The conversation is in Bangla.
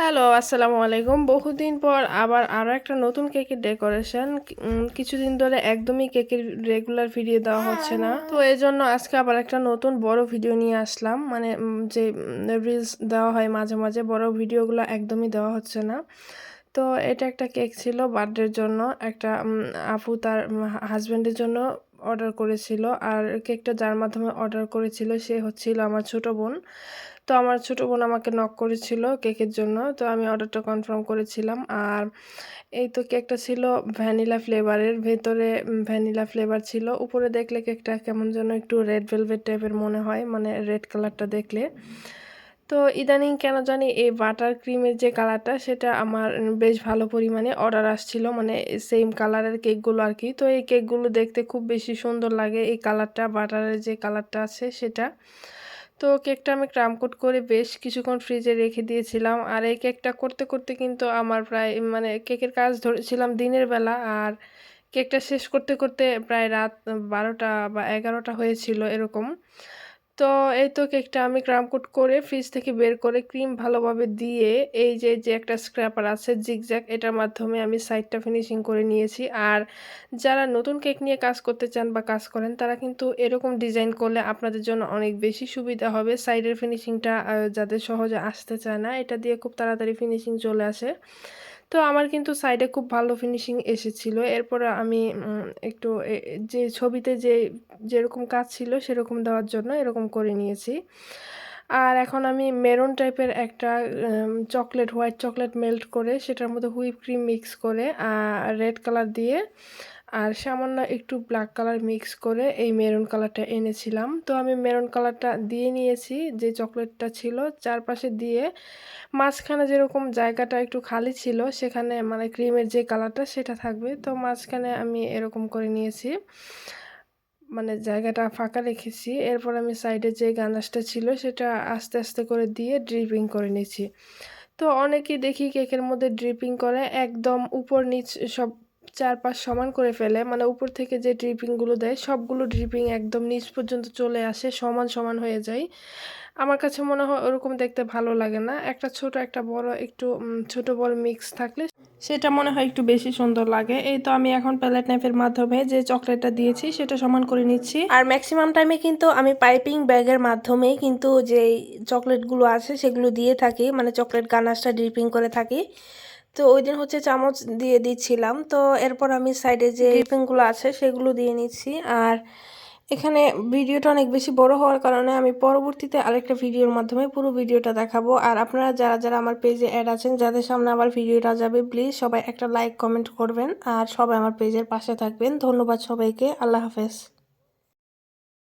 হ্যালো আসসালামু আলাইকুম। বহুদিন পর আবার আরও একটা নতুন কেকের ডেকোরেশন। কিছুদিন ধরে একদমই কেকের রেগুলার ভিডিও দেওয়া হচ্ছে না। তো এই জন্য আজকে আবার একটা নতুন বড় ভিডিও নিয়ে আসলাম। মানে যে রিলস দেওয়া হয় মাঝে মাঝে বড় ভিডিওগুলো একদমই দেওয়া হচ্ছে না। তো এটা একটা কেক ছিল বার্থডের জন্য। একটা আপু তার হাজব্যান্ডের জন্য অর্ডার করেছিল আর কেকটা যার মাধ্যমে অর্ডার করেছিল সে হচ্ছিল আমার ছোট বোন। তো আমার ছোট বোন আমাকে নক করেছিল কেকের জন্য। তো আমি অর্ডারটা কনফার্ম করেছিলাম আর এই তো কেকটা ছিল ভ্যানিলা ফ্লেভারের ভেতরে ভ্যানিলা ফ্লেভার ছিল। উপরে দেখলে কেকটা কেমন যেন একটু রেড ভেলভেট টাইপের মনে হয় মানে রেড কালারটা দেখলে। তো ইদানিং কেন জানি এই বাটার ক্রিমের যে কালারটা, সেটা আমার বেশ ভালো পরিমাণে অর্ডার আসছিল। মানে সেম কালারের কেকগুলো আর কি তো এই কেকগুলো দেখতে খুব বেশি সুন্দর লাগে, এই কালারটা, বাটারের যে কালারটা আছে সেটা। তো কেকটা আমি ক্রামকোট করে বেশ কিছুক্ষণ ফ্রিজে রেখে দিয়েছিলাম। আর এই কেকটা করতে করতে কিন্তু আমার প্রায় মানে কেকের কাজ ধরেছিলাম দিনের বেলা। আর কেকটা শেষ করতে করতে প্রায় রাত বারোটা বা এগারোটা হয়েছিল এরকম। তো এই তো কেকটা আমি ক্রামকোট করে ফ্রিজ থেকে বের করে ক্রিম ভালোভাবে দিয়ে এই যে যে একটা স্ক্র্যাপার আছে জিগজ্যাগ, এটার মাধ্যমে আমি সাইডটা ফিনিশিং করে নিয়েছি। আর যারা নতুন কেক নিয়ে কাজ করতে চান বা কাজ করেন, তারা কিন্তু এরকম ডিজাইন করলে আপনাদের জন্য অনেক বেশি সুবিধা হবে। সাইডের ফিনিশিংটা যাদের সহজে আসতে চায় না, এটা দিয়ে খুব তাড়াতাড়ি ফিনিশিং চলে আসে। তো আমার কিন্তু সাইডে খুব ভালো ফিনিশিং এসেছিল। এরপর আমি একটু যে ছবিতে যে, যেরকম কাজ ছিল সেরকম দেওয়ার জন্য এরকম করে নিয়েছি। আর এখন আমি মেরুন টাইপের একটা চকলেট হোয়াইট চকলেট মেল্ট করে সেটার মধ্যে হুইপ ক্রিম মিক্স করে রেড কালার দিয়ে আর সামান্য একটু ব্ল্যাক কালার মিক্স করে এই মেরুন কালারটা এনেছিলাম। তো আমি মেরুন কালারটা দিয়ে নিয়েছি, যে চকলেটটা ছিল। চারপাশে দিয়ে মাঝখানে যেরকম জায়গাটা একটু খালি ছিল, সেখানে মানে ক্রিমের যে কালারটা সেটা থাকবে। তো মাঝখানে আমি এরকম করে নিয়েছি মানে জায়গাটা ফাঁকা রেখেছি। এরপর আমি সাইডে যে গানাশটা ছিল সেটা আস্তে আস্তে করে দিয়ে ড্রিপিং করে নিয়েছি। তো অনেকেই দেখি কেকের মধ্যে ড্রিপিং করে, একদম উপর নিচ সব চারপাশ সমান করে ফেলে মানে উপর থেকে যে ড্রিপিংগুলো দেয়, সবগুলো ড্রিপিং একদম নিচ পর্যন্ত চলে আসে, সমান সমান হয়ে যায়। আমার কাছে মনে হয় ওরকম দেখতে ভালো লাগে না। একটা ছোট, একটা বড়, একটু ছোট বড় মিক্স থাকলে সেটা মনে হয় একটু বেশি সুন্দর লাগে। এই তো আমি এখন প্যালেট নাইফের মাধ্যমে যে চকলেটটা দিয়েছি সেটা সমান করে নিচ্ছি। আর ম্যাক্সিমাম টাইমে কিন্তু আমি পাইপিং ব্যাগের মাধ্যমেই কিন্তু যে চকলেটগুলো আছে সেগুলো দিয়ে থাকি মানে চকলেট গানাশটা ড্রিপিং করে থাকি। তো ওই দিন হচ্ছে চামচ দিয়ে দিচ্ছিলাম। তো এরপর আমি সাইডে যে ডিপিংগুলো আছে সেগুলো দিয়ে নিচ্ছি। আর এখানে ভিডিওটা অনেক বেশি বড় হওয়ার কারণে আমি পরবর্তীতে আরেকটা ভিডিওর মাধ্যমে পুরো ভিডিওটা দেখাবো। আর আপনারা যারা যারা আমার পেজে অ্যাড আছেন, যাদের সামনে আবার ভিডিওটা যাবে প্লিজ সবাই একটা লাইক কমেন্ট করবেন। আর সবাই আমার পেজের পাশে থাকবেন। ধন্যবাদ সবাইকে। আল্লাহ হাফেজ।